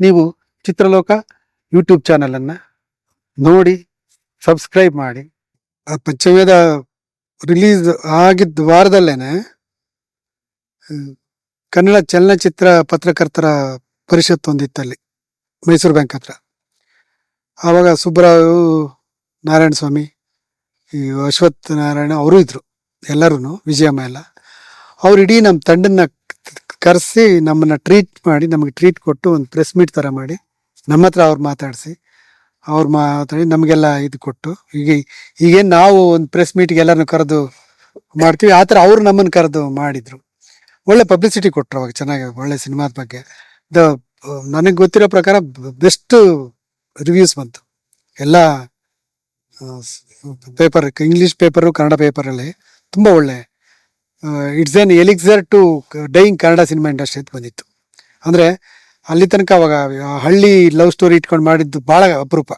ನೀವು ಚಿತ್ರಲೋಕ ಯೂಟ್ಯೂಬ್ ಚಾನಲನ್ನು ನೋಡಿ, ಸಬ್ಸ್ಕ್ರೈಬ್ ಮಾಡಿ. ಆ ಪಂಚವೇದ ರಿಲೀಸ್ ಆಗಿದ್ದ ವಾರದಲ್ಲೇ ಕನ್ನಡ ಚಲನಚಿತ್ರ ಪತ್ರಕರ್ತರ ಪರಿಷತ್ ಒಂದಿತ್ತಲ್ಲಿ ಮೈಸೂರು ಬ್ಯಾಂಕ್ ಹತ್ರ. ಆವಾಗ ಸುಬ್ಬರಾವ್ ನಾರಾಯಣ ಸ್ವಾಮಿ, ಈ ಅಶ್ವಥ್ ನಾರಾಯಣ ಅವರು ಇದ್ದರು ಎಲ್ಲರೂ ವಿಜಯಮ್ಮ ಎಲ್ಲ. ಅವ್ರು ಇಡೀ ನಮ್ಮ ತಂಡನ್ನ ಕರೆಸಿ ನಮ್ಮನ್ನ ಟ್ರೀಟ್ ಮಾಡಿ, ನಮಗೆ ಟ್ರೀಟ್ ಕೊಟ್ಟು ಒಂದು ಪ್ರೆಸ್ ಮೀಟ್ ಥರ ಮಾಡಿ, ನಮ್ಮ ಹತ್ರ ಅವ್ರು ಮಾತಾಡಿಸಿ, ಅವ್ರು ಮಾತಾಡಿ ನಮಗೆಲ್ಲ ಇದು ಕೊಟ್ಟು ಈಗ ಈಗೇನು ನಾವು ಒಂದು ಪ್ರೆಸ್ ಮೀಟ್ಗೆ ಎಲ್ಲರನ್ನು ಕರೆದು ಮಾಡ್ತೀವಿ. ಆ ಥರ ಅವರು ನಮ್ಮನ್ನು ಕರೆದು ಮಾಡಿದ್ರು. ಒಳ್ಳೆ ಪಬ್ಲಿಸಿಟಿ ಕೊಟ್ಟರು ಅವಾಗ ಚೆನ್ನಾಗಿ, ಒಳ್ಳೆ ಸಿನಿಮಾದ ಬಗ್ಗೆ. ದ, ನನಗೆ ಗೊತ್ತಿರೋ ಪ್ರಕಾರ ಬೆಸ್ಟ್ ರಿವ್ಯೂಸ್ ಬಂತು. ಎಲ್ಲ ಪೇಪರ್ ಇಂಗ್ಲೀಷ್ ಪೇಪರು ಕನ್ನಡ ಪೇಪರಲ್ಲಿ ತುಂಬ ಒಳ್ಳೆ it's an elixir to dying Kannada cinema industry ಅಂತ ಬಂದಿತ್ತು. ಅಂದರೆ ಅಲ್ಲಿ ತನಕ ಅವಾಗ ಹಳ್ಳಿ ಲವ್ ಸ್ಟೋರಿ ಇಟ್ಕೊಂಡು ಮಾಡಿದ್ದು ಭಾಳ ಅಪರೂಪ.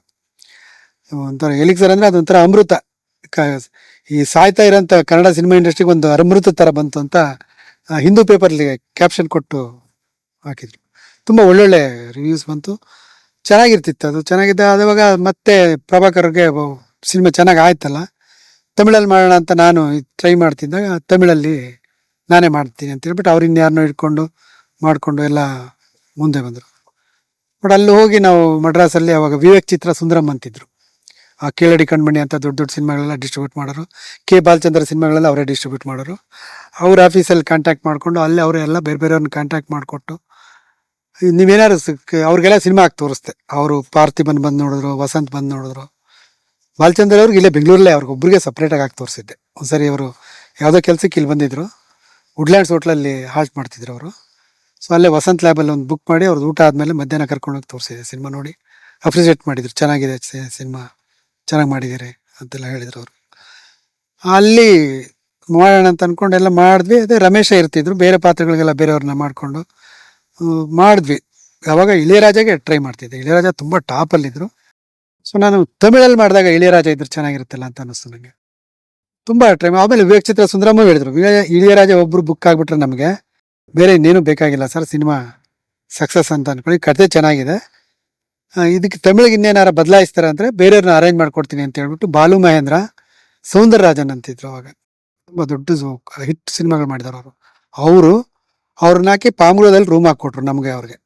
ಒಂಥರ ಎಲಿಕ್ಸರ್ ಅಂದರೆ ಅದೊಂಥರ ಅಮೃತ. ಈ ಸಾಯ್ತಾ ಇರೋಂಥ ಕನ್ನಡ ಸಿನಿಮಾ ಇಂಡಸ್ಟ್ರಿಗೆ ಒಂದು ಅಮೃತ ಥರ ಬಂತು ಅಂತ ಹಿಂದೂ ಪೇಪರ್ಲಿ ಕ್ಯಾಪ್ಷನ್ ಕೊಟ್ಟು ಹಾಕಿದ್ರು. ತುಂಬ ಒಳ್ಳೊಳ್ಳೆ ರಿವ್ಯೂಸ್ ಬಂತು. ಚೆನ್ನಾಗಿರ್ತಿತ್ತು ಅದು. ಚೆನ್ನಾಗಿದ್ದ ಅದುವಾಗ ಮತ್ತೆ ಪ್ರಭಾಕರ್ಗೆ ಸಿನಿಮಾ ಚೆನ್ನಾಗಿ ಆಯ್ತಲ್ಲ. ತಮಿಳಲ್ಲಿ ಮಾಡೋಣ ಅಂತ ನಾನು ಟ್ರೈ ಮಾಡ್ತಿದ್ದಾಗ ತಮಿಳಲ್ಲಿ ನಾನೇ ಮಾಡ್ತೀನಿ ಅಂತ ಹೇಳ್ಬಿಟ್ಟು ಅವ್ರಿಂದ ಇನ್ಯಾರನ್ನೋ ಇಟ್ಕೊಂಡು ಮಾಡಿಕೊಂಡು ಎಲ್ಲ ಮುಂದೆ ಬಂದರು. ಬಟ್ ಅಲ್ಲಿ ಹೋಗಿ ನಾವು ಮಡ್ರಾಸಲ್ಲಿ ಅವಾಗ ವಿವೇಕ್ ಚಿತ್ರ ಸುಂದರಮ್ ಅಂತಿದ್ರು. ಆ ಕೇಳಡಿ ಕಣ್ಮಣಿ ಅಂತ ದೊಡ್ಡ ದೊಡ್ಡ ಸಿನಿಮಾಗಳೆಲ್ಲ ಡಿಸ್ಟ್ರಿಬ್ಯೂಟ್ ಮಾಡೋರು. ಕೆ ಬಾಲಚಂದ್ರ ಸಿನಿಮಾಗಳೆಲ್ಲ ಅವರೇ ಡಿಸ್ಟ್ರಿಬ್ಯೂಟ್ ಮಾಡೋರು. ಅವ್ರ ಆಫೀಸಲ್ಲಿ ಕಾಂಟ್ಯಾಕ್ಟ್ ಮಾಡಿಕೊಂಡು ಅಲ್ಲಿ ಅವರೆಲ್ಲ ಬೇರೆ ಬೇರೆಯವ್ರನ್ನ ಕಾಂಟ್ಯಾಕ್ಟ್ ಮಾಡಿಕೊಟ್ಟು, ನೀವೇನಾದ್ರು ಅವ್ರಿಗೆಲ್ಲ ಸಿನಿಮಾ ಹಾಕಿ ತೋರಿಸ್ದೆ. ಅವರು ಪಾರ್ಥಿಬನ್ ಬಂದು ನೋಡಿದ್ರು, ವಸಂತ್ ಬಂದು ನೋಡಿದ್ರು. ಬಾಲಚಂದ್ರ ಅವ್ರಿಗೆ ಇಲ್ಲೇ ಬೆಂಗಳೂರಲ್ಲೇ ಅವ್ರಿಗೊಬ್ಬರಿಗೆ ಸಪ್ರೇಟಾಗಿ ಆಗಿ ತೋರಿಸಿದ್ದೆ. ಒಂದ್ಸರಿ ಅವರು ಯಾವುದೋ ಕೆಲಸಕ್ಕೆ ಇಲ್ಲಿ ಬಂದಿದ್ರು. ವುಡ್ಲ್ಯಾಂಡ್ಸ್ ಹೋಟ್ಲಲ್ಲಿ ಹಾಲ್ಟ್ ಮಾಡ್ತಿದ್ರು ಅವರು. ಸೊ ಅಲ್ಲೇ ವಸಂತ ಲ್ಯಾಬಲ್ಲಿ ಒಂದು ಬುಕ್ ಮಾಡಿ ಅವ್ರದ್ದು ಊಟ ಆದಮೇಲೆ ಮಧ್ಯಾಹ್ನ ಕರ್ಕೊಂಡೋಗಿ ತೋರಿಸಿದೆ ಸಿನಿಮಾ ನೋಡಿ. ಅಪ್ರಿಷಿಯೇಟ್ ಮಾಡಿದ್ರು. ಚೆನ್ನಾಗಿದೆ ಸಿನಿಮಾ ಚೆನ್ನಾಗಿ ಮಾಡಿದ್ದೀರಿ ಅಂತೆಲ್ಲ ಹೇಳಿದ್ರು ಅವರು. ಅಲ್ಲಿ ಮಾಡೋಣ ಅಂತ ಅಂದ್ಕೊಂಡು ಎಲ್ಲ ಮಾಡಿದ್ವಿ. ಅದೇ ರಮೇಶ ಇರ್ತಿದ್ರು. ಬೇರೆ ಪಾತ್ರಗಳಿಗೆಲ್ಲ ಬೇರೆಯವ್ರನ್ನ ಮಾಡಿಕೊಂಡು. ಮಾಡಿದ್ವಿ. ಯಾವಾಗ ಇಳೆಯರಾಜಾಗೆ ಟ್ರೈ ಮಾಡ್ತಿದ್ದೆ. ಇಳಿಯರಾಜ ತುಂಬ ಟಾಪಲ್ಲಿದ್ದರು ಸೊ ನಾನು ತಮಿಳಲ್ಲಿ ಮಾಡಿದಾಗ ಇಳಿಯರಾಜ ಇದ್ರೆ ಚೆನ್ನಾಗಿರುತ್ತಲ್ಲ ಅಂತ ಅನ್ನಿಸ್ತು ನನಗೆ ತುಂಬ ಟ್ರೈ ಆಮೇಲೆ ವಿವೇಕ್ ಚಿತ್ರ ಸುಂದರಮ್ಮ ಹೇಳಿದ್ರು. ಇಳಿಯರಾಜ ಒಬ್ರು ಬುಕ್ ಆಗಿಬಿಟ್ರೆ ನಮಗೆ ಬೇರೆ ಇನ್ನೇನು ಬೇಕಾಗಿಲ್ಲ ಸರ್, ಸಿನಿಮಾ ಸಕ್ಸಸ್ ಅಂತ ಅನ್ಕೊಳ್ಳಿ. ಕತೆ ಚೆನ್ನಾಗಿದೆ. ಇದಕ್ಕೆ ತಮಿಳಿಗೆ ಇನ್ನೇನಾರ ಬದಲಾಯಿಸ್ತಾರೆ ಅಂದರೆ ಬೇರೆಯವ್ರನ್ನ ಅರೇಂಜ್ ಮಾಡ್ಕೊಡ್ತೀನಿ ಅಂತ ಹೇಳ್ಬಿಟ್ಟು ಬಾಲು ಮಹೇಂದ್ರ, ಸೌಂದರರಾಜನ್ ಅಂತಿದ್ರು ಅವಾಗ. ತುಂಬ ದೊಡ್ಡ ಹಿಟ್ ಸಿನಿಮಾಗಳು ಮಾಡಿದಾರೆ ಅವರು. ಅವರು ಅವ್ರನ್ನ ಹಾಕಿ ಪಾಮುಳದಲ್ಲಿ ರೂಮ್ ಹಾಕ್ಕೊಟ್ರು ನಮಗೆ ಅವ್ರಿಗೆ,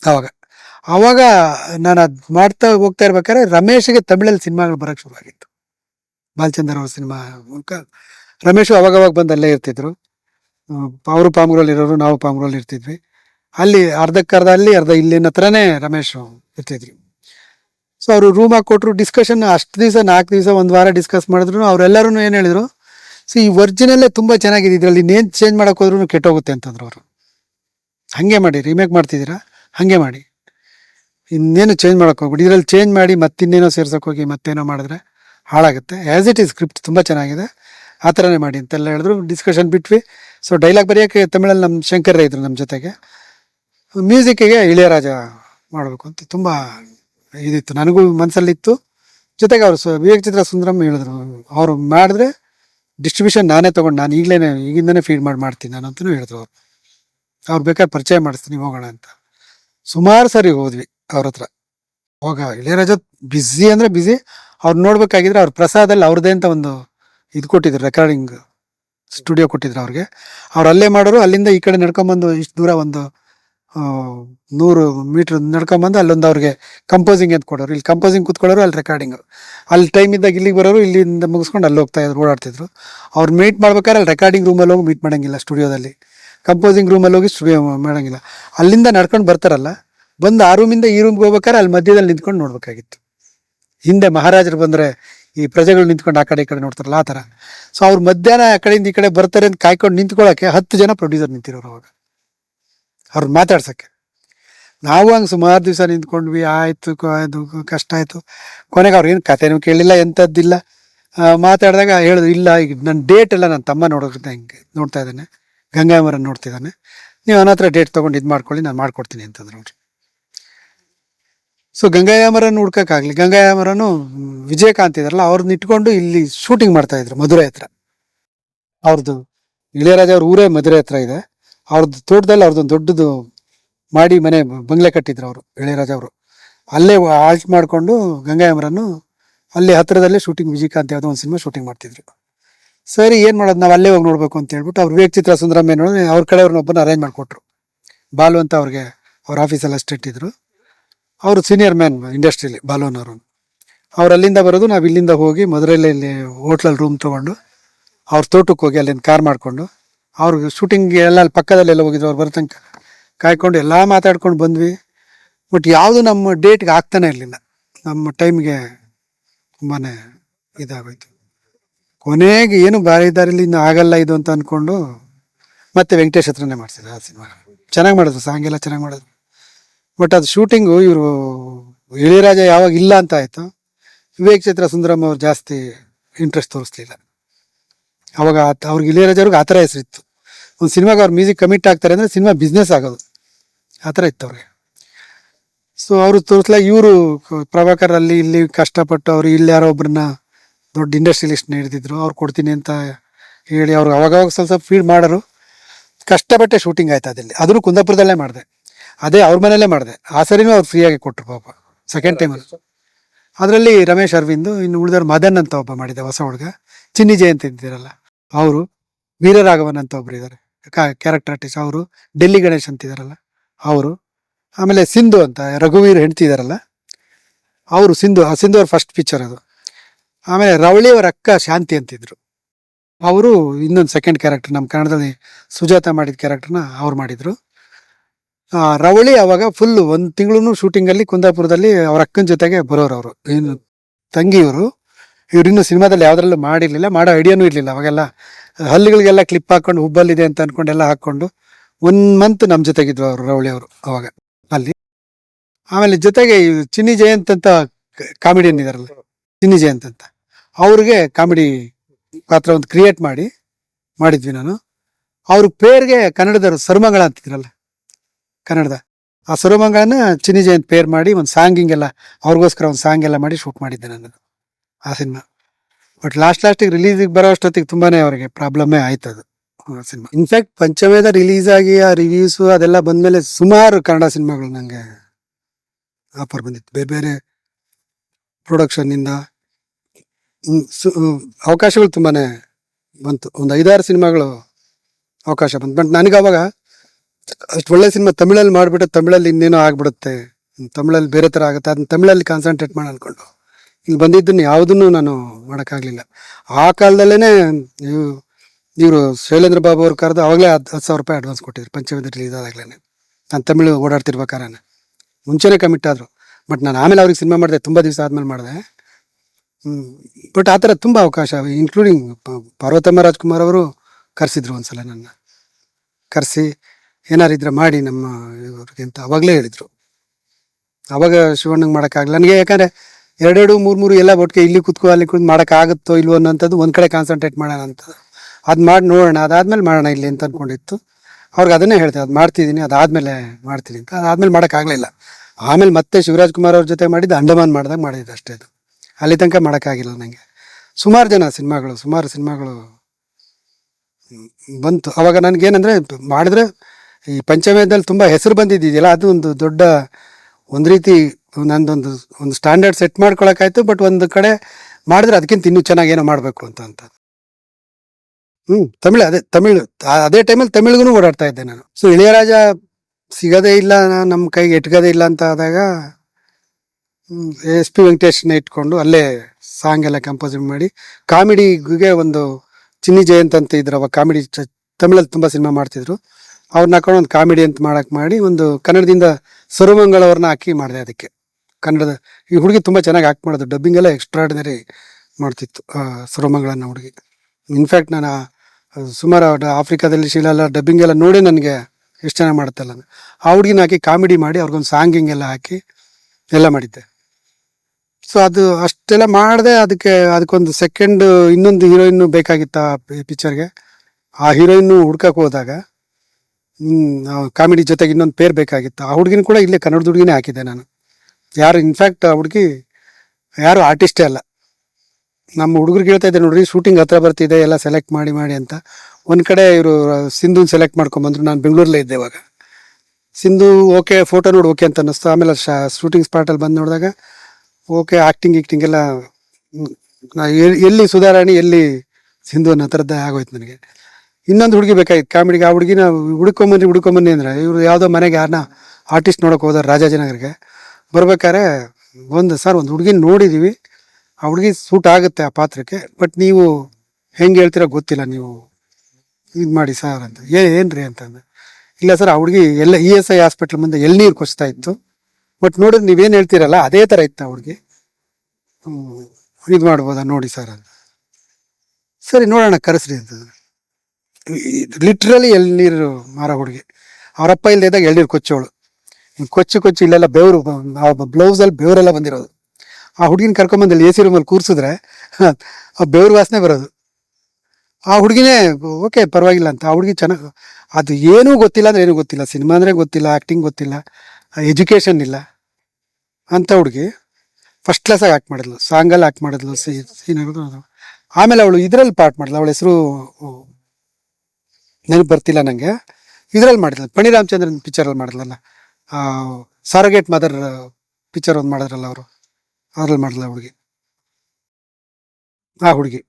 ಅವಾಗ. ಅವಾಗ ನಾನು ಅದು ಮಾಡ್ತಾ ಹೋಗ್ತಾ ಇರ್ಬೇಕಾದ್ರೆ ರಮೇಶ್ಗೆ ತಮಿಳಲ್ಲಿ ಸಿನಿಮಾಗಳು ಬರೋಕ್ಕೆ ಶುರುವಾಗಿತ್ತು. ಬಾಲಚಂದ್ರ ಅವ್ರ ಸಿನಿಮಾ ರಮೇಶು ಅವಾಗ ಅವಾಗ ಬಂದು ಅಲ್ಲೇ ಇರ್ತಿದ್ರು. ಅವರು ಪಾಮ್ರಲ್ಲಿ ಇರೋರು, ನಾವು ಪಾಮ್ರಲ್ಲಿ ಇರ್ತಿದ್ವಿ. ಅಲ್ಲಿ ಅರ್ಧಕ್ಕರ್ಧ ಅಲ್ಲಿ ಅರ್ಧ ಇಲ್ಲಿನ ಹತ್ರನೇ ರಮೇಶ್ ಇರ್ತಿದ್ವಿ. ಸೊ ಅವರು ರೂಮ್ ಕೊಟ್ಟರು ಡಿಸ್ಕಷನ್ ಅಷ್ಟು ದಿವಸ, ನಾಲ್ಕು ದಿವಸ, ಒಂದು ವಾರ ಡಿಸ್ಕಸ್ ಮಾಡಿದ್ರು. ಅವರೆಲ್ಲರೂ ಏನು ಹೇಳಿದ್ರು ಸೊ ಈ ಒರ್ಜಿನಲ್ಲೇ ತುಂಬ ಚೆನ್ನಾಗಿದೆ. ಇದರಲ್ಲಿ ಇನ್ನೇನು ಚೇಂಜ್ ಮಾಡೋಕ್ಕೋದ್ರೂ ಕೆಟ್ಟೋಗುತ್ತೆ ಅಂತಂದ್ರು ಅವರು. ಹಾಗೆ ಮಾಡಿ ರಿಮೇಕ್ ಮಾಡ್ತಿದ್ದೀರಾ? ಹಾಗೆ ಮಾಡಿ. ಇನ್ನೇನು ಚೇಂಜ್ ಮಾಡೋಕೆ ಹೋಗ್ಬಿಡಿ. ಇದರಲ್ಲಿ ಚೇಂಜ್ ಮಾಡಿ ಮತ್ತಿನ್ನೇನೋ ಸೇರ್ಸೋಕೆ ಹೋಗಿ ಮತ್ತೇನೋ ಮಾಡಿದ್ರೆ ಹಾಳಾಗುತ್ತೆ. ಆ್ಯಸ್ ಇಟ್ ಈಸ್ ಸ್ಕ್ರಿಪ್ಟ್ ತುಂಬ ಚೆನ್ನಾಗಿದೆ. ಆ ಥರನೇ ಮಾಡಿ ಅಂತೆಲ್ಲ ಹೇಳಿದ್ರು. ಡಿಸ್ಕಷನ್ ಬಿಟ್ವಿ. ಸೊ ಡೈಲಾಗ್ ಬರೆಯೋಕ್ಕೆ ತಮಿಳಲ್ಲಿ ನಮ್ಮ ಶಂಕರ್ ಇದ್ರು ನಮ್ಮ ಜೊತೆಗೆ. ಮ್ಯೂಸಿಕ್ಕಿಗೆ ಇಳಿಯರಾಜ ಮಾಡಬೇಕು ಅಂತ ತುಂಬ ಇದಿತ್ತು. ನನಗೂ ಮನಸ್ಸಲ್ಲಿತ್ತು ಜೊತೆಗೆ ಅವರು ವಿವೇಕ್ ಚಿತ್ರ ಸುಂದರಂ ಹೇಳಿದ್ರು. ಅವರು ಮಾಡಿದ್ರೆ ಡಿಸ್ಟ್ರಿಬ್ಯೂಷನ್ ನಾನೇ ತೊಗೊಂಡು ನಾನು ಈಗಲೇ ಈಗಿಂದನೇ ಫೀಡ್ ಮಾಡಿ, ಮಾಡ್ತೀನಿ ನಾನು ಅಂತಲೂ ಹೇಳಿದ್ರು ಅವರು. ಅವ್ರು ಬೇಕಾದ್ರೆ ಪರಿಚಯ ಮಾಡಿಸ್ತೀನಿ, ಹೋಗೋಣ ಅಂತ. ಸುಮಾರು ಸರಿ ಹೋದ್ವಿ. ಅವ್ರ ಹತ್ರ. ಹೋಗ ಇಳೆಯರಾಜ ಬ್ಯುಸಿ ಅಂದರೆ ಬ್ಯುಸಿ ಅವ್ರು ನೋಡ್ಬೇಕಾಗಿದ್ರೆ ಅವ್ರ ಪ್ರಸಾದಲ್ಲಿ ಅವ್ರದ್ದೇ ಅಂತ ಒಂದು ಇದು ಕೊಟ್ಟಿದ್ರು ರೆಕಾರ್ಡಿಂಗ್ ಸ್ಟುಡಿಯೋ ಕೊಟ್ಟಿದ್ರು ಅವ್ರಿಗೆ. ಅವ್ರು ಅಲ್ಲೇ ಮಾಡೋರು, ಅಲ್ಲಿಂದ ಈ ಕಡೆ ನಡ್ಕೊಂಬಂದು ಇಷ್ಟು ದೂರ ಒಂದು ನೂರು ಮೀಟ್ರ್ ನಡ್ಕೊಂಬಂದು ಅಲ್ಲೊಂದು ಅವ್ರಿಗೆ ಕಂಪೋಸಿಂಗ್ ಅಂತ ಕೊಡೋರು. ಇಲ್ಲಿ ಕಂಪೋಸಿಂಗ್ ಕೂತ್ಕೊಳ್ಳೋರು, ಅಲ್ಲಿ ರೆಕಾರ್ಡಿಂಗ್ ಅಲ್ಲಿ ಟೈಮ್ ಇದ್ದಾಗ ಇಲ್ಲಿಗೆ ಬರೋರು, ಇಲ್ಲಿಂದ ಮುಗಿಸ್ಕೊಂಡು ಅಲ್ಲಿ ಹೋಗ್ತಾ ಇದ್ರು, ಓಡಾಡ್ತಿದ್ರು. ಅವ್ರು ಮೀಟ್ ಮಾಡ್ಬೇಕಾದ್ರೆ ಅಲ್ಲಿ ರೆಕಾರ್ಡಿಂಗ್ ರೂಮಲ್ಲಿ ಹೋಗಿ ಮೀಟ್ ಮಾಡೋಂಗಿಲ್ಲ ಸ್ಟುಡಿಯೋದಲ್ಲಿ ಕಂಪೋಸಿಂಗ್ ರೂಮಲ್ಲಿ ಹೋಗಿ ಸ್ಟುಡಿಯೋ ಮಾಡೋಂಗಿಲ್ಲ. ಅಲ್ಲಿಂದ ನಡ್ಕೊಂಡು ಬರ್ತಾರಲ್ಲ ಬಂದು ಆ ರೂಮಿಂದ ಈ ರೂಮ್ಗೆ ಹೋಗ್ಬೇಕಾದ್ರೆ ಅಲ್ಲಿ ಮಧ್ಯದಲ್ಲಿ ನಿಂತ್ಕೊಂಡು ನೋಡ್ಬೇಕಾಗಿತ್ತು. ಹಿಂದೆ ಮಹಾರಾಜರು ಬಂದರೆ ಈ ಪ್ರಜೆಗಳು ನಿಂತ್ಕೊಂಡು ಆ ಕಡೆ ಈ ಕಡೆ ನೋಡ್ತಾರಲ್ಲ, ಆ ಥರ. ಸೊ ಅವ್ರು ಮಧ್ಯಾಹ್ನ ಆ ಕಡೆಯಿಂದ ಈ ಕಡೆ ಬರ್ತಾರೆ ಅಂತ ಕಾಯ್ಕೊಂಡು ನಿಂತ್ಕೊಳ್ಳೋಕೆ ಹತ್ತು ಜನ ಪ್ರೊಡ್ಯೂಸರ್ ನಿಂತಿರೋರು ಅವಾಗ. ಅವ್ರು ಮಾತಾಡ್ಸೋಕ್ಕೆ ನಾವು ಹಂಗೆ ಸುಮಾರು ದಿವಸ ನಿಂತ್ಕೊಂಡ್ವಿ, ಆಯಿತು ಕಷ್ಟ ಆಯಿತು. ಕೊನೆಗೆ ಅವ್ರು ಏನು ಕಥೆನೂ ಕೇಳಿಲ್ಲ, ಎಂಥದ್ದಿಲ್ಲ. ಮಾತಾಡಿದಾಗ ಹೇಳಿದ್ರು ಇಲ್ಲ, ಈಗ ನನ್ನ ಡೇಟ್ ಎಲ್ಲ ನನ್ನ ತಮ್ಮ ನೋಡೋಕೆ ಹಿಂಗೆ ನೋಡ್ತಾ ಇದ್ದಾನೆ. ನೋಡ್ತಾ ನೋಡ್ತಿದ್ದಾನೆ. ನೀವು ಅವನ ಹತ್ರ ಡೇಟ್ ತೊಗೊಂಡು ಇದು ಮಾಡ್ಕೊಳ್ಳಿ, ನಾನು ಮಾಡ್ಕೊಡ್ತೀನಿ ಅಂತಂದ್ರು ಅವ್ರು. ಸೊ ಗಂಗಾಯಾಮರನ್ ಹುಡ್ಕಕ್ಕಾಗ್ಲಿ ಗಂಗಾಯಾಮರನು ವಿಜಯಕಾಂತ್ ಇದಾರಲ್ಲ ಅವ್ರನ್ನ ಇಟ್ಕೊಂಡು ಇಲ್ಲಿ ಶೂಟಿಂಗ್ ಮಾಡ್ತಾ ಇದ್ರು ಮಧುರೆ ಹತ್ರ. ಅವ್ರದ್ದು ಇಳೆಯರಾಜ ಅವ್ರ ಊರೇ ಮಧುರೆ ಹತ್ರ ಇದೆ. ಅವ್ರದ್ದು ತೋಟದಲ್ಲಿ ಅವ್ರದ್ದು ದೊಡ್ಡದು ಮಾಡಿ ಮನೆ ಬಂಗ್ಲೆ ಕಟ್ಟಿದ್ರು ಅವರು, ಇಳೆಯರಾಜ ಅವರು. ಅಲ್ಲೇ ಆಲ್ಟ್ ಮಾಡಿಕೊಂಡು ಗಂಗಾಯಮರನ್ನು ಅಲ್ಲಿ ಹತ್ತಿರದಲ್ಲೇ ಶೂಟಿಂಗ್ ವಿಜಯಕಾಂತ್ ಯಾವುದೋ ಒಂದು ಸಿನಿಮಾ ಶೂಟಿಂಗ್ ಮಾಡ್ತಿದ್ರು. ಸರಿ, ಏನು ಮಾಡೋದು, ನಾವು ಅಲ್ಲೇ ಹೋಗಿ ನೋಡ್ಬೇಕು ಅಂತ ಹೇಳ್ಬಿಟ್ಟು ಅವ್ರು ವಿವೇಕ್ ಚಿತ್ರ ಸುಂದರಮ್ಮ ಏನು ಅವ್ರ ಕಡೆ ಒಬ್ಬನ ಅರೇಂಜ್ ಮಾಡಿಕೊಟ್ರು. ಬಾಲು ಅಂತ ಅವ್ರಿಗೆ ಅವ್ರ ಆಫೀಸಲ್ಲಿ ಅಷ್ಟು ಇದ್ರು ಅವರು ಸೀನಿಯರ್ ಮ್ಯಾನ್ ಇಂಡಸ್ಟ್ರಿಯಲ್ಲಿ ಬಾಲೋನವರು ಅವ್ರು. ಅಲ್ಲಿಂದ ಬರೋದು, ನಾವು ಇಲ್ಲಿಂದ ಹೋಗಿ ಮಧುರೈಲಿ ಇಲ್ಲಿ ಹೋಟ್ಲಲ್ಲಿ ರೂಮ್ ತೊಗೊಂಡು, ಅವ್ರ ತೋಟಕ್ಕೆ ಹೋಗಿ ಅಲ್ಲಿಂದ ಕಾರ್ ಮಾಡಿಕೊಂಡು ಅವ್ರಿಗೆ ಶೂಟಿಂಗ್ ಎಲ್ಲ ಅಲ್ಲಿ ಪಕ್ಕದಲ್ಲೆಲ್ಲ ಹೋಗಿದ್ರು, ಅವ್ರು ಬರ್ತಂಗೆ ಕಾಯ್ಕೊಂಡು ಎಲ್ಲ ಮಾತಾಡ್ಕೊಂಡು ಬಂದ್ವಿ. ಬಟ್ ಯಾವುದು ನಮ್ಮ ಡೇಟ್ಗೆ ಆಗ್ತಾನೆ ಇರಲಿಲ್ಲ. ನಮ್ಮ ಟೈಮ್ಗೆ ತುಂಬಾ ಇದಾಗೋಯ್ತು. ಕೊನೆಗೆ ಏನು ಬಾರಿ ದಾರಿಲಿ ಇನ್ನು ಆಗಲ್ಲ ಇದು ಅಂತ ಅಂದ್ಕೊಂಡು ಮತ್ತೆ ವೆಂಕಟೇಶ್ ಹತ್ರನೇ ಮಾಡ್ಸಿದ್ರು ಆ ಸಿನಿಮಾ ಚೆನ್ನಾಗಿ ಮಾಡಿದ್ರು, ಸಾಂಗ್ ಎಲ್ಲ ಚೆನ್ನಾಗಿ ಮಾಡಿದ್ರು. ಬಟ್ ಅದು ಶೂಟಿಂಗು ಇವರು ಇಳಿಯರಾಜ ಯಾವಾಗ ಇಲ್ಲ ಅಂತ ಆಯಿತು. ವಿವೇಕ್ ಚಿತ್ರ ಸುಂದರಮ್ ಅವ್ರು ಜಾಸ್ತಿ ಇಂಟ್ರೆಸ್ಟ್ ತೋರಿಸ್ಲಿಲ್ಲ. ಅವಾಗ ಅವ್ರಿಗೆ ಇಳಿಯರಾಜವ್ರಿಗೆ ಆ ಥರ ಹೆಸರಿತ್ತು ಒಂದು ಸಿನಿಮಾಗೆ ಅವ್ರು ಮ್ಯೂಸಿಕ್ ಕಮಿಟ್ ಆಗ್ತಾರೆ ಅಂದರೆ ಸಿನಿಮಾ ಬಿಸ್ನೆಸ್ ಆಗೋದು. ಆ ಥರ ಇತ್ತು ಅವ್ರಿಗೆ. ಸೊ ಅವರು ತೋರಿಸ್ಲಾಗ ಇವರು ಪ್ರಭಾಕರ್ ಅಲ್ಲಿ ಇಲ್ಲಿ ಕಷ್ಟಪಟ್ಟು ಅವರು ಇಲ್ಲಿ ಯಾರೋ ಒಬ್ಬರನ್ನ ದೊಡ್ಡ ಇಂಡಸ್ಟ್ರಿಯಲಿಸ್ಟ್ನ ಹಿಡಿದಿದ್ರು, ಅವ್ರು ಕೊಡ್ತೀನಿ ಅಂತ ಹೇಳಿ ಅವ್ರು ಅವಾಗವಾಗ ಸ್ವಲ್ಪ ಸ್ವಲ್ಪ ಫೀಡ್ ಮಾಡೋರು. ಕಷ್ಟಪಟ್ಟೆ ಶೂಟಿಂಗ್ ಆಯ್ತು ಅದರಲ್ಲಿ. ಅದನ್ನು ಕುಂದಾಪುರದಲ್ಲೇ ಮಾಡಿದೆ. ಅದೇ ಅವ್ರ ಮನೆಯಲ್ಲೇ ಮಾಡಿದೆ. ಆ ಸರಿನೂ ಅವ್ರು ಫ್ರೀಯಾಗಿ ಕೊಟ್ಟರು ಪಾಪ ಸೆಕೆಂಡ್ ಟೈಮಲ್ಲಿ ಅದರಲ್ಲಿ ರಮೇಶ್ ಅರವಿಂದ್, ಇನ್ನು ಉಳಿದವ್ರು ಮದನ್ ಅಂತ ಒಬ್ಬ ಮಾಡಿದ್ದೆ ಹೊಸ ಹುಡುಗ. ಚಿನ್ನಿ ಜಯಂತ್ ಇದ್ದಿರಲ್ಲ ಅವರು, ವೀರರಾಘವನ್ ಅಂತ ಒಬ್ರು ಇದ್ದಾರೆ ಕ್ಯಾರೆಕ್ಟರ್ ಆರ್ಟಿಸ್ಟ್ ಅವರು, ಡೆಲ್ಲಿ ಗಣೇಶ್ ಅಂತಿದ್ದಾರಲ್ಲ ಅವರು. ಆಮೇಲೆ ಸಿಂಧು ಅಂತ, ರಘುವೀರ್ ಹೆಂಡ್ತಿ ಇದ್ದಾರಲ್ಲ ಅವರು ಸಿಂಧು, ಆ ಸಿಂಧು ಅವ್ರ ಫಸ್ಟ್ ಪಿಕ್ಚರ್ ಅದು. ಆಮೇಲೆ ರವಳಿ ಅವರ ಅಕ್ಕ ಶಾಂತಿ ಅಂತಿದ್ರು. ಅವರು ಇನ್ನೊಂದು ಸೆಕೆಂಡ್ ಕ್ಯಾರೆಕ್ಟರ್ ನಮ್ಮ ಕನ್ನಡದಲ್ಲಿ ಸುಜಾತ ಮಾಡಿದ ಕ್ಯಾರೆಕ್ಟರ್ನ ಅವ್ರು ಮಾಡಿದ್ರು. ರವಳಿ ಅವಾಗ ಫುಲ್ ಒಂದು ತಿಂಗಳು ಶೂಟಿಂಗಲ್ಲಿ ಕುಂದಾಪುರದಲ್ಲಿ ಅವ್ರ ಅಕ್ಕನ ಜೊತೆಗೆ ಬರೋರು ಅವರು. ಏನು ತಂಗಿಯವರು. ಇವ್ರಿನ್ನೂ ಸಿನಿಮಾದಲ್ಲಿ ಯಾವ್ದ್ರಲ್ಲೂ ಮಾಡಿರ್ಲಿಲ್ಲ, ಮಾಡೋ ಐಡಿಯಾನೂ ಇರಲಿಲ್ಲ ಅವಾಗೆಲ್ಲ. ಹಲ್ಲಿಗಳಿಗೆಲ್ಲ ಕ್ಲಿಪ್ ಹಾಕೊಂಡು ಹುಬ್ಬಲ್ಲಿದೆ ಅಂತ ಅನ್ಕೊಂಡೆಲ್ಲ ಹಾಕೊಂಡು ಒನ್ ಮಂತ್ ನಮ್ಮ ಜೊತೆಗಿದ್ರು ಅವರು, ರವಳಿ ಅವರು ಅವಾಗ ಅಲ್ಲಿ. ಆಮೇಲೆ ಜೊತೆಗೆ ಚಿನ್ನಿ ಜಯಂತ್ ಅಂತ ಕಾಮಿಡಿಯನ್ ಇದಾರಲ್ಲ, ಚಿನ್ನಿ ಜಯಂತ್ ಅಂತ. ಅವ್ರಿಗೆ ಕಾಮಿಡಿ ಪಾತ್ರ ಒಂದು ಕ್ರಿಯೇಟ್ ಮಾಡಿ, ಮಾಡಿದ್ವಿ ನಾನು. ಅವ್ರ ಪೇರ್ಗೆ ಕನ್ನಡದವರು ಸರ್ಮಗಳ ಅಂತಿದ್ರಲ್ಲ. ಕನ್ನಡದ. ಆ ಸುರಮಂಗಳನ್ನ ಚಿನ್ನಿ ಜಯಂತ್ ಪೇರ್ ಮಾಡಿ ಒಂದು ಸಾಂಗ್ ಹಿಂಗೆಲ್ಲ ಅವ್ರಿಗೋಸ್ಕರ ಒಂದು ಸಾಂಗ್ ಎಲ್ಲ ಮಾಡಿ ಶೂಟ್ ಮಾಡಿದ್ದೆ ನಾನು. ಆ ಸಿನಿಮಾ. ಬಟ್ ಲಾಸ್ಟ್ ಲಾಸ್ಟಿಗೆ ರಿಲೀಸಿಗೆ ಬರೋ ಅಷ್ಟೊತ್ತಿಗೆ ತುಂಬಾನೇ ಅವರಿಗೆ ಪ್ರಾಬ್ಲಮ್ಮೇ ಆಯ್ತು ಅದು ಸಿನಿಮಾ. ಇನ್ಫ್ಯಾಕ್ಟ್ ಪಂಚವೇದ ರಿಲೀಸ್ ಆಗಿ, ಆ ರಿವ್ಯೂಸು ಅದೆಲ್ಲ ಬಂದ್ಮೇಲೆ ಸುಮಾರು ಕನ್ನಡ ಸಿನಿಮಾಗಳು ನನಗೆ ಆಫರ್ ಬಂದಿತ್ತು. ಬೇರೆ ಬೇರೆ ಪ್ರೊಡಕ್ಷನ್ನಿಂದ ಅವಕಾಶಗಳು ತುಂಬಾನೇ ಬಂತು. ಒಂದು ಐದಾರು ಸಿನಿಮಾಗಳು ಅವಕಾಶ ಬಂತು. ಬಟ್ ನನಗೆ ಅವಾಗ ಅಷ್ಟು ಒಳ್ಳೆ ಸಿನಿಮಾ ತಮಿಳಲ್ಲಿ ಮಾಡಿಬಿಟ್ಟು ತಮಿಳಲ್ಲಿ ಇನ್ನೇನೋ ಆಗ್ಬಿಡುತ್ತೆ. ತಮಿಳಲ್ಲಿ ಬೇರೆ ಥರ ಆಗುತ್ತೆ. ಅದನ್ನ ತಮಿಳಲ್ಲಿ ಕಾನ್ಸಂಟ್ರೇಟ್ ಮಾಡಿ ಅಂದ್ಕೊಂಡು ಇಲ್ಲಿ ಬಂದಿದ್ದನ್ನು ಯಾವುದನ್ನು ನಾನು ಮಾಡೋಕ್ಕಾಗಲಿಲ್ಲ. ಆ ಕಾಲದಲ್ಲೇ ಇವರು ಶೈಲೇಂದ್ರ ಬಾಬು ಅವ್ರ ಕರೆದು ಅವಾಗಲೇ ಹತ್ತು ಹತ್ತು ಸಾವಿರ ರೂಪಾಯಿ ಅಡ್ವಾನ್ಸ್ ಕೊಟ್ಟಿದ್ರು. ಪಂಚಮಿ ರಿಲೀಸ್ ಆದಾಗಲೇ ನಾನು ತಮಿಳು ಓಡಾಡ್ತಿರ್ಬೇಕಾರೆ ಮುಂಚೆನೇ ಕಮಿಟ್ ಆದರು. ಬಟ್ ನಾನು ಆಮೇಲೆ ಅವ್ರಿಗೆ ಸಿನಿಮಾ ಮಾಡಿದೆ, ತುಂಬ ದಿವಸ ಆದಮೇಲೆ ಮಾಡಿದೆ. ಬಟ್ ಆ ಥರ ತುಂಬ ಅವಕಾಶ ಇನ್ಕ್ಲೂಡಿಂಗ್ ಪಾರ್ವತಮ್ಮ ರಾಜ್ಕುಮಾರ್ ಅವರು ಕರೆಸಿದ್ರು ಒಂದ್ಸಲ ನನ್ನ. ಕರೆಸಿ ಏನಾರು ಇದ್ರೆ ಮಾಡಿ ನಮ್ಮ ಇವ್ರಿಗೆ ಅಂತ ಅವಾಗಲೇ ಹೇಳಿದರು. ಅವಾಗ ಶಿವಣ್ಣಂಗೆ ಮಾಡೋಕ್ಕಾಗಲ್ಲ ನನಗೆ ಯಾಕಂದರೆ ಎರಡೆರಡು, ಮೂರು ಮೂರು ಎಲ್ಲ ಒಟ್ಟಿಗೆ ಇಲ್ಲಿ ಕುತ್ಕೋ, ಅಲ್ಲಿ ಕೂತ್ ಮಾಡೋಕ್ಕಾಗುತ್ತೋ ಇಲ್ವೋ ಅನ್ನೋಂಥದ್ದು ಒಂದು ಕಡೆ ಕಾನ್ಸಂಟ್ರೇಟ್ ಮಾಡೋಣ ಅಂತ. ಅದು ಮಾಡಿ ನೋಡೋಣ ಅದಾದ್ಮೇಲೆ ಮಾಡೋಣ ಇಲ್ಲಿ ಅಂತ ಅಂದ್ಕೊಂಡಿತ್ತು ಅವ್ರಿಗೆ ಅದನ್ನೇ ಹೇಳ್ತೀನಿ ಅದು ಮಾಡ್ತಿದ್ದೀನಿ ಅದಾದಮೇಲೆ ಮಾಡ್ತೀನಿ ಅಂತ. ಅದಾದಮೇಲೆ ಮಾಡೋಕ್ಕಾಗಲಿಲ್ಲ. ಆಮೇಲೆ ಮತ್ತೆ ಶಿವರಾಜ್ ಕುಮಾರ್ ಅವ್ರ ಜೊತೆ ಮಾಡಿದ್ದು ಅಂಡಮಾನ್ ಮಾಡಿದಾಗ ಮಾಡಿದ್ದು ಅಷ್ಟೇ ಅದು. ಅಲ್ಲಿ ತನಕ ಮಾಡೋಕ್ಕಾಗಿಲ್ಲ ನನಗೆ ಸುಮಾರು ಜನ ಸಿನಿಮಾಗಳು, ಸುಮಾರು ಸಿನಿಮಾಗಳು ಬಂತು. ಅವಾಗ ನನಗೇನಂದರೆ ಮಾಡಿದ್ರೆ ಈ ಪಂಚಮೇಧದಲ್ಲಿ ತುಂಬ ಹೆಸರು ಬಂದಿದ್ದಿದೆಯಲ್ಲ ಅದು ಒಂದು ದೊಡ್ಡ ಒಂದು ರೀತಿ ನಂದೊಂದು ಒಂದು ಸ್ಟ್ಯಾಂಡರ್ಡ್ ಸೆಟ್ ಮಾಡ್ಕೊಳಕ್ಕಾಯ್ತು ಬಟ್ ಒಂದು ಕಡೆ ಮಾಡಿದ್ರೆ ಅದಕ್ಕಿಂತ ಇನ್ನೂ ಚೆನ್ನಾಗಿ ಏನೋ ಮಾಡಬೇಕು ಅಂತ ಅಂತ ಹ್ಞೂ ತಮಿಳು, ಅದೇ ತಮಿಳು, ಅದೇ ಟೈಮಲ್ಲಿ ತಮಿಳಿಗೂ ಓಡಾಡ್ತಾ ಇದ್ದೆ ನಾನು. ಸೊ ಇಳೆಯರಾಜ ಸಿಗೋದೇ ಇಲ್ಲ ನಮ್ಮ ಕೈಗೆ ಎಟ್ಕೋದೇ ಇಲ್ಲ ಅಂತ ಆದಾಗ ಎಸ್ ಪಿ ವೆಂಕಟೇಶ್ನ ಇಟ್ಕೊಂಡು ಅಲ್ಲೇ ಸಾಂಗ್ ಎಲ್ಲ ಕಂಪೋಸ್ ಮಾಡಿ, ಕಾಮಿಡಿಗೆ ಒಂದು ಚಿನ್ನಿ ಜಯಂತ್ ಅಂತ ಇದ್ರವ, ಕಾಮಿಡಿ ತಮಿಳಲ್ಲಿ ತುಂಬ ಸಿನಿಮಾ ಮಾಡ್ತಿದ್ರು. ಅವ್ರನ್ನ ಹಾಕೊಂಡು ಒಂದು ಕಾಮಿಡಿ ಅಂತ ಮಾಡಕ್ಕೆ ಮಾಡಿ ಒಂದು ಕನ್ನಡದಿಂದ ಸರ್ವಮಂಗಳವ್ರನ್ನ ಹಾಕಿ ಮಾಡಿದೆ ಅದಕ್ಕೆ. ಕನ್ನಡದ ಈ ಹುಡುಗಿ ತುಂಬ ಚೆನ್ನಾಗಿ ಆಕ್ಟ್ ಮಾಡೋದು. ಡಬ್ಬಿಂಗ್ ಎಲ್ಲ ಎಕ್ಸ್ಟ್ರಾರ್ಡಿನರಿ ಮಾಡ್ತಿತ್ತು ಆ, ಸರ್ವಮಂಗಳನ್ನ ಹುಡುಗಿ. ಇನ್ಫ್ಯಾಕ್ಟ್ ನಾನು ಸುಮಾರು ಆಫ್ರಿಕಾದಲ್ಲಿ ಶೀಲ ಎಲ್ಲ ಡಬ್ಬಿಂಗ್ ಎಲ್ಲ ನೋಡಿ ನನಗೆ ಎಷ್ಟು ಚೆನ್ನಾಗಿ ಮಾಡುತ್ತಲ್ಲ. ಆ ಹುಡುಗಿನ ಹಾಕಿ ಕಾಮಿಡಿ ಮಾಡಿ ಅವ್ರಿಗೊಂದು ಸಾಂಗಿಂಗ್ ಎಲ್ಲ ಹಾಕಿ ಎಲ್ಲ ಮಾಡಿದ್ದೆ. ಸೊ ಅದು ಅಷ್ಟೆಲ್ಲ ಮಾಡಿದೆ ಅದಕ್ಕೆ ಅದಕ್ಕೊಂದು ಸೆಕೆಂಡ್ ಇನ್ನೊಂದು ಹೀರೋಯಿನ್ ಬೇಕಾಗಿತ್ತು ಆ ಪಿಕ್ಚರ್ಗೆ ಆ ಹೀರೋಯಿನ್ನು ಹುಡ್ಕಕ್ಕೆ ಹೋದಾಗ ಕಾಮಿಡಿ ಜೊತೆಗೆ ಇನ್ನೊಂದು ಪೇರ್ ಬೇಕಾಗಿತ್ತು. ಆ ಹುಡುಗಿನ ಕೂಡ ಇಲ್ಲೇ ಕನ್ನಡದ ಹುಡುಗಿನೇ ಹಾಕಿದ್ದೆ ನಾನು. ಯಾರು ಇನ್ಫ್ಯಾಕ್ಟ್ ಆ ಹುಡುಗಿ ಯಾರು ಆರ್ಟಿಸ್ಟೇ ಅಲ್ಲ. ನಮ್ಮ ಹುಡುಗರು ಹೇಳ್ತಾ ಇದ್ದೆ ನೋಡ್ರಿ ಶೂಟಿಂಗ್ ಹತ್ರ ಬರ್ತಿದೆ, ಎಲ್ಲ ಸೆಲೆಕ್ಟ್ ಮಾಡಿ ಮಾಡಿ ಅಂತ. ಒಂದು ಕಡೆ ಇವರು ಸಿಂಧು ಸೆಲೆಕ್ಟ್ ಮಾಡ್ಕೊಂಬಂದ್ರು ನಾನು ಬೆಂಗಳೂರಲ್ಲೇ ಇದ್ದೆ ಇವಾಗ. ಸಿಂಧು ಓಕೆ ಫೋಟೋ ನೋಡಿ ಓಕೆ ಅಂತ ಅನ್ನಿಸ್ತು. ಆಮೇಲೆ ಶೂಟಿಂಗ್ ಸ್ಪಾಟಲ್ಲಿ ಬಂದು ನೋಡಿದಾಗ ಓಕೆ ಆ್ಯಕ್ಟಿಂಗ್ ಗಿಕ್ಟಿಂಗ್ ಎಲ್ಲ ಎಲ್ಲಿ ಸುಧಾರಾಣಿ, ಎಲ್ಲಿ ಸಿಂಧು ಅನ್ನೋ ಥರದ್ದೇ ಆಗೋಯ್ತು ನನಗೆ. ಇನ್ನೊಂದು ಹುಡುಗಿ ಬೇಕಾಗಿತ್ತು. ಕಾಮಿಡಿಗೆ ಆ ಹುಡುಗಿನ ಹುಡ್ಕೊಂಬನ್ನಿ ಹುಡ್ಕೊಂಬನ್ನಿ ಅಂದ್ರೆ ಇವರು ಯಾವುದೋ ಮನೆಗೆ ಯಾರನ್ನ ಆರ್ಟಿಸ್ಟ್ ನೋಡೋಕೆ ಹೋದಾರೆ ರಾಜಾಜಿನಗರ್ಗೆ ಬರ್ಬೇಕಾದ್ರೆ ಒಂದು ಸರ್ ಒಂದು ಹುಡುಗಿನ ನೋಡಿದ್ದೀವಿ ಆ ಹುಡುಗಿ ಸೂಟ್ ಆಗುತ್ತೆ ಆ ಪಾತ್ರಕ್ಕೆ ಬಟ್ ನೀವು ಹೆಂಗೆ ಹೇಳ್ತೀರೋ ಗೊತ್ತಿಲ್ಲ, ನೀವು ಇದು ಮಾಡಿ ಸರ್ ಅಂತ. ಏ, ಏನ್ರಿ ಅಂತಂದೆ. ಇಲ್ಲ ಸರ್, ಆ ಹುಡುಗಿ ಎಲ್ಲ ಇ ಎಸ್ ಐ ಹಾಸ್ಪಿಟ್ಲ್ ಮುಂದೆ ಎಳ್ನೀರು ಕೊಚ್ತಾ ಇತ್ತು. ಬಟ್ ನೋಡಿದ್ರೆ ನೀವೇನು ಹೇಳ್ತೀರಲ್ಲ, ಅದೇ ಥರ ಇತ್ತು ಆ ಹುಡುಗಿ. ಇದು ಮಾಡ್ಬೋದಾ ನೋಡಿ ಸರ್ ಅಂತ. ಸರಿ, ನೋಡೋಣ, ಕರೆಸ್ರಿ ಅಂತ. ಲಿಟ್ರಲಿ ಎಳ್ನೀರು ಮಾರೋ ಹುಡುಗಿ. ಅವರಪ್ಪ ಇಲ್ಲದಾಗ ಎಳ್ನೀರು ಕೊಚ್ಚೋಳು. ಹಿಂಗೆ ಕೊಚ್ಚಿ ಕೊಚ್ಚಿ ಇಲ್ಲೆಲ್ಲ ಬೆವರು ಬ್ಲೌಸಲ್ಲಿ ಬೆವರೆಲ್ಲ ಬಂದಿರೋದು. ಆ ಹುಡುಗಿನ ಕರ್ಕೊಂಬಂದು ಎ ಸಿ ರೂಮಲ್ಲಿ ಕೂರಿಸಿದ್ರೆ ಆ ಬೆವರು ವಾಸನೆ ಬರೋದು. ಆ ಹುಡುಗಿನೇ, ಓಕೆ, ಪರವಾಗಿಲ್ಲ ಅಂತ. ಆ ಹುಡುಗಿ ಚೆನ್ನಾಗಿ ಅದು ಏನೂ ಗೊತ್ತಿಲ್ಲ ಅಂದರೆ ಏನೂ ಗೊತ್ತಿಲ್ಲ. ಸಿನಿಮಾ ಅಂದರೆ ಗೊತ್ತಿಲ್ಲ ಆ್ಯಕ್ಟಿಂಗ್ ಗೊತ್ತಿಲ್ಲ ಎಜುಕೇಷನ್ ಇಲ್ಲ. ಅಂತ ಹುಡುಗಿ ಫಸ್ಟ್ ಕ್ಲಾಸಾಗಿ ಆ್ಯಕ್ಟ್ ಮಾಡಿದ್ಲು. ಸಾಂಗಲ್ಲಿ ಆ್ಯಕ್ಟ್ ಮಾಡಿದ್ಲು ಸೀನ್ ಆಮೇಲೆ ಅವಳು ಇದರಲ್ಲಿ ಪಾರ್ಟ್ ಮಾಡಿದ್ಲು. ಅವಳ ಹೆಸರು ನೆನಪು ಬರ್ತಿಲ್ಲ ನನಗೆ ಇದರಲ್ಲಿ ಮಾಡಿದ್ಲು ಪಣಿ ರಾಮಚಂದ್ರನ್ ಪಿಕ್ಚರಲ್ಲಿ ಮಾಡಿದ್ಲಲ್ಲ ಸಾರಗೇಟ್ ಮದರ್ ಪಿಕ್ಚರ್ ಒಂದು ಮಾಡಿದ್ರಲ್ಲ ಅವರು, ಅದ್ರಲ್ಲಿ ಮಾಡಿದ್ಲ ಹುಡುಗಿ. ಆ ಹುಡುಗಿ.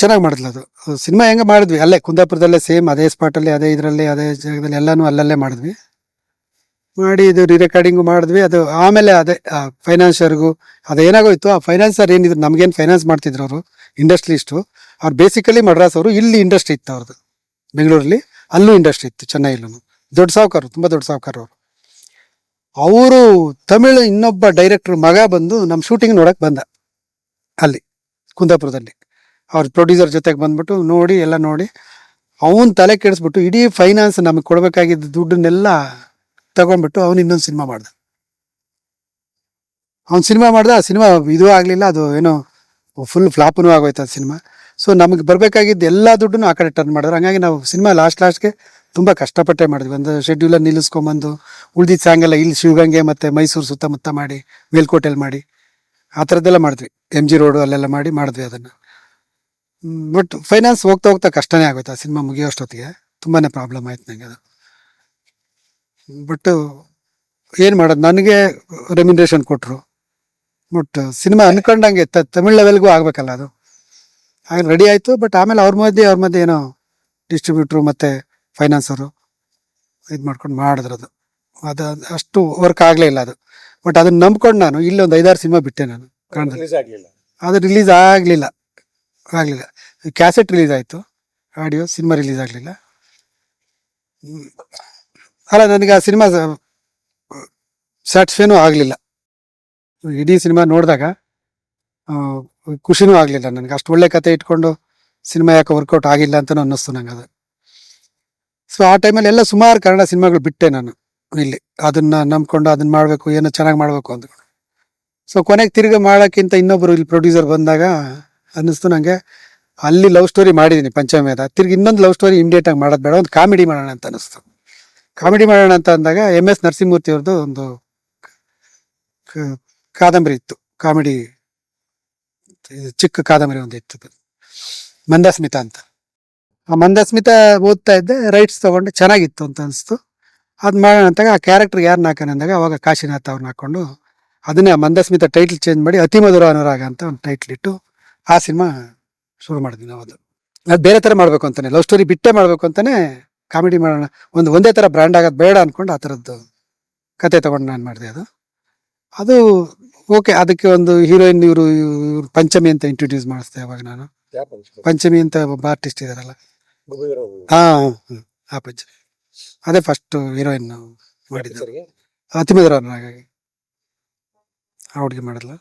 ಚೆನ್ನಾಗಿ ಮಾಡಿದ್ಲು ಅದು. ಸಿನಿಮಾ ಹೆಂಗೆ ಮಾಡಿದ್ವಿ, ಅಲ್ಲೇ ಕುಂದಾಪುರದಲ್ಲೇ ಸೇಮ್ ಅದೇ ಸ್ಪಾಟಲ್ಲಿ ಅದೇ ಇದರಲ್ಲಿ, ಅದೇ ಜಾಗದಲ್ಲಿ ಎಲ್ಲನೂ ಅಲ್ಲಲ್ಲೇ ಮಾಡಿದ್ವಿ. ಮಾಡಿ ಇದು ರೀ ರೆಕಾರ್ಡಿಂಗು ಮಾಡಿದ್ವಿ, ಅದು ಆಮೇಲೆ ಅದೇ ಫೈನಾನ್ಷಿಯರ್ಗೂ ಅದೇನಾಗೋಯ್ತು, ಆ ಫೈನಾನ್ಸರ್ ಏನಿದ್ರು ನಮಗೇನು ಫೈನಾನ್ಸ್ ಮಾಡ್ತಿದ್ರು ಅವರು ಇಂಡಸ್ಟ್ರಿಸ್ಟು ಅವ್ರು ಬೇಸಿಕಲಿ ಮಡ್ರಾಸ್ ಅವರು ಇಲ್ಲಿ ಇಂಡಸ್ಟ್ರಿ ಇತ್ತು ಅವ್ರದ್ದು ಬೆಂಗಳೂರಲ್ಲಿ ಅಲ್ಲೂ ಇಂಡಸ್ಟ್ರಿ ಇತ್ತು ಚೆನ್ನೈಲೂ ದೊಡ್ಡ ಸಾವುಕಾರರು, ತುಂಬ ದೊಡ್ಡ ಸಾವುಕಾರ ಅವರು. ಅವರು ತಮಿಳು ಇನ್ನೊಬ್ಬ ಡೈರೆಕ್ಟರ್ ಮಗ ಬಂದು ನಮ್ಮ ಶೂಟಿಂಗ್ ನೋಡಕ್ಕೆ ಬಂದ. ಅಲ್ಲಿ, ಕುಂದಾಪುರದಲ್ಲಿ. ಅವ್ರ ಪ್ರೊಡ್ಯೂಸರ್ ಜೊತೆಗೆ ಬಂದ್ಬಿಟ್ಟು ನೋಡಿ, ಎಲ್ಲ ನೋಡಿ, ಅವನ ತಲೆ ಕೆಡಿಸ್ಬಿಟ್ಟು ಇಡೀ ಫೈನಾನ್ಸ್ ನಮಗೆ ಕೊಡಬೇಕಾಗಿದ್ದ ದುಡ್ಡನ್ನೆಲ್ಲ ತಗೊಂಡ್ಬಿಟ್ಟು ಅವನು ಇನ್ನೊಂದು ಸಿನಿಮಾ ಮಾಡ್ದ. ಅವ್ನು ಸಿನಿಮಾ ಮಾಡ್ದ, ಆ ಸಿನಿಮಾ ಇದು ಆಗಲಿಲ್ಲ, ಅದು ಏನೋ ಫುಲ್ ಫ್ಲಾಪನೂ ಆಗೋಯ್ತು ಆ ಸಿನಿಮಾ ಸೊ ನಮಗೆ ಬರಬೇಕಾಗಿದ್ದು ಎಲ್ಲ ದುಡ್ಡನ್ನು ಆ ಕಡೆ ಟರ್ನ್ ಮಾಡಿದ್ರು. ಹಂಗಾಗಿ ನಾವು ಸಿನಿಮಾ ಲಾಸ್ಟ್ ಲಾಸ್ಟ್ಗೆ ತುಂಬ ಕಷ್ಟಪಟ್ಟೆ ಮಾಡಿದ್ವಿ. ಒಂದು ಶೆಡ್ಯೂಲಲ್ಲಿ ನಿಲ್ಲಿಸ್ಕೊಂಬಂದು ಉಳ್ದಿದ್ದ ಸಾಂಗೆಲ್ಲ ಇಲ್ಲಿ ಶಿವಗಂಗೆ ಮತ್ತು ಮೈಸೂರು ಸುತ್ತಮುತ್ತ ಮಾಡಿ ಮೇಲ್ಕೋಟೆಯಲ್ಲಿ ಮಾಡಿ, ಆ ಥರದ್ದೆಲ್ಲ ಮಾಡಿದ್ವಿ. ಎಂ ಜಿ ರೋಡು ಅಲ್ಲೆಲ್ಲ ಮಾಡಿ ಮಾಡಿದ್ವಿ ಅದನ್ನು. ಬಟ್ ಫೈನಾನ್ಸ್ ಹೋಗ್ತಾ ಹೋಗ್ತಾ ಕಷ್ಟನೇ ಆಗೋಯ್ತು. ಆ ಸಿನಿಮಾ ಮುಗಿಯೋಷ್ಟೊತ್ತಿಗೆ ತುಂಬಾ ಪ್ರಾಬ್ಲಮ್ ಆಯ್ತು ನನಗೆ ಅದು. ಬಟ್ ಏನು ಮಾಡೋದು? ನನಗೆ ರೆಮ್ಯುನರೇಷನ್ ಕೊಟ್ಟರು ಬಟ್ ಸಿನಿಮಾ ಅನ್ಕೊಂಡಂಗೆ ತಮಿಳ್ ಲೆವೆಲ್ಗೂ ಆಗಬೇಕಲ್ಲ ಅದು. ಹಾಗೆ ರೆಡಿ ಆಯಿತು ಬಟ್ ಆಮೇಲೆ ಅವ್ರ ಮಧ್ಯೆ ಅವ್ರ ಮಧ್ಯೆ ಏನೋ ಡಿಸ್ಟ್ರಿಬ್ಯೂಟ್ರು ಮತ್ತು ಫೈನಾನ್ಸರು ಇದು ಮಾಡ್ಕೊಂಡು ಮಾಡಿದ್ರು ಅದು. ಅದು ಅಷ್ಟು ವರ್ಕ್ ಆಗಲೇ ಇಲ್ಲ ಅದು. ಬಟ್ ಅದನ್ನ ನಂಬ್ಕೊಂಡು ನಾನು ಇಲ್ಲಿ ಒಂದು ಐದಾರು ಸಿನಿಮಾ ಬಿಟ್ಟೆ ನಾನು ಕನ್ನಡದಲ್ಲಿ ಅದು ರಿಲೀಸ್ ಆಗಲಿಲ್ಲ. ಆಗಲಿಲ್ಲ. ಕ್ಯಾಸೆಟ್ ರಿಲೀಸ್ ಆಯಿತು. ಆಡಿಯೋ ಸಿನಿಮಾ ರಿಲೀಸ್ ಆಗಲಿಲ್ಲ. ಅಲ್ಲ ನನಗೆ ಆ ಸಿನಿಮಾ ಸ್ಯಾಟಿಸ್ಫೈನೂ ಆಗಲಿಲ್ಲ. ಇಡೀ ಸಿನಿಮಾ ನೋಡಿದಾಗ ಖುಷಿನೂ ಆಗಲಿಲ್ಲ ನನಗೆ. ಅಷ್ಟು ಒಳ್ಳೆ ಕತೆ ಇಟ್ಕೊಂಡು ಸಿನಿಮಾ ಯಾಕೆ ವರ್ಕೌಟ್ ಆಗಿಲ್ಲ ಅಂತಲೂ ಅನ್ನಿಸ್ತು ನಂಗೆ ಅದು. ಸೊ ಆ ಟೈಮಲ್ಲಿ ಎಲ್ಲ ಸುಮಾರು ಕನ್ನಡ ಸಿನಿಮಾಗಳು ಬಿಟ್ಟೆ ನಾನು ಇಲ್ಲಿ. ಅದನ್ನ ನಂಬ್ಕೊಂಡು ಅದನ್ನ ಮಾಡಬೇಕು, ಏನೋ ಚೆನ್ನಾಗಿ ಮಾಡಬೇಕು ಅಂತ ಸೊ ಕೊನೆಗೆ ತಿರ್ಗಿ ಮಾಡೋಕ್ಕಿಂತ ಇನ್ನೊಬ್ಬರು ಇಲ್ಲಿ ಪ್ರೊಡ್ಯೂಸರ್ ಬಂದಾಗ ಅನ್ನಿಸ್ತು ನನಗೆ ಅಲ್ಲಿ ಲವ್ ಸ್ಟೋರಿ ಮಾಡಿದ್ದೀನಿ ಪಂಚಮೇಧ ತಿರ್ಗಿ ಇನ್ನೊಂದು ಲವ್ ಸ್ಟೋರಿ ಇಮಿಡಿಯೇಟ್ ಆಗಿ ಮಾಡೋದು ಬೇಡ, ಒಂದು ಕಾಮಿಡಿ ಮಾಡೋಣ ಅಂತ ಅನ್ನಿಸ್ತು. ಕಾಮಿಡಿ ಮಾಡೋಣ ಅಂತ ಅಂದಾಗ ಎಂ ಎಸ್ ನರಸಿಂಹಮೂರ್ತಿ ಅವ್ರದ್ದು ಒಂದು ಕಾದಂಬರಿ ಇತ್ತು. ಕಾಮಿಡಿ ಚಿಕ್ಕ ಕಾದಂಬರಿ ಒಂದು ಇತ್ತು. ಮಂದಸ್ಮಿತ ಅಂತ. ಆ ಮಂದಸ್ಮಿತ ಓದ್ತಾ ಇದ್ದೆ ರೈಟ್ಸ್ ತಗೊಂಡು ಚೆನ್ನಾಗಿತ್ತು ಅಂತ ಅನಿಸ್ತು. ಅದು ಮಾಡೋಣ ಅಂತಾಗ ಆ ಕ್ಯಾರೆಕ್ಟರ್ ಯಾರು ಹಾಕೋಣ ಅಂದಾಗ ಅವಾಗ ಕಾಶಿನಾಥ್ ಅವ್ರನ್ನ ಹಾಕೊಂಡು ಅದನ್ನೇ ಮಂದಸ್ಮಿತ ಟೈಟ್ಲ್ ಚೇಂಜ್ ಮಾಡಿ ಅತಿ ಮಧುರ ಅನುರಾಗ ಅಂತ ಒಂದು ಟೈಟ್ಲ್ ಇಟ್ಟು ಆ ಸಿನಿಮಾ ಶುರು ಮಾಡಿದ್ವಿ ನಾವು ಅದು. ಅದು ಬೇರೆ ಥರ ಮಾಡಬೇಕು ಅಂತಾನೆ ಲವ್ ಸ್ಟೋರಿ ಬಿಟ್ಟೆ ಮಾಡಬೇಕು ಅಂತಾನೆ ಕಾಮಿಡಿ ಮಾಡೋಣ, ಒಂದು ಒಂದೇ ಥರ ಬ್ರ್ಯಾಂಡ್ ಆಗೋದು ಬೇಡ ಅಂದ್ಕೊಂಡು ಆ ಥರದ್ದು ಕತೆ ತೊಗೊಂಡು ನಾನು ಮಾಡಿದೆ ಅದು. ಅದು ಓಕೆ ಅದಕ್ಕೆ ಒಂದು ಹೀರೋಯಿನ್ ಇವರು ಇವ್ರು ಪಂಚಮಿ ಅಂತ ಇಂಟ್ರೊಡ್ಯೂಸ್ ಮಾಡಿಸ್ದೆ ಅವಾಗ ನಾನು. ಪಂಚಮಿ? ಅಂತ ಒಬ್ಬ ಆರ್ಟಿಸ್ಟ್ ಇದಾರಲ್ಲ. ಹಾ ಆ ಪಂಚಮಿ ಅದೇ ಫಸ್ಟ್ ಹೀರೋಯಿನ್ ಅತಿಮಧುರ ಹಾಗಾಗಿ ಆ ಹುಡುಗಿ ಮಾಡಿದ್ಲು.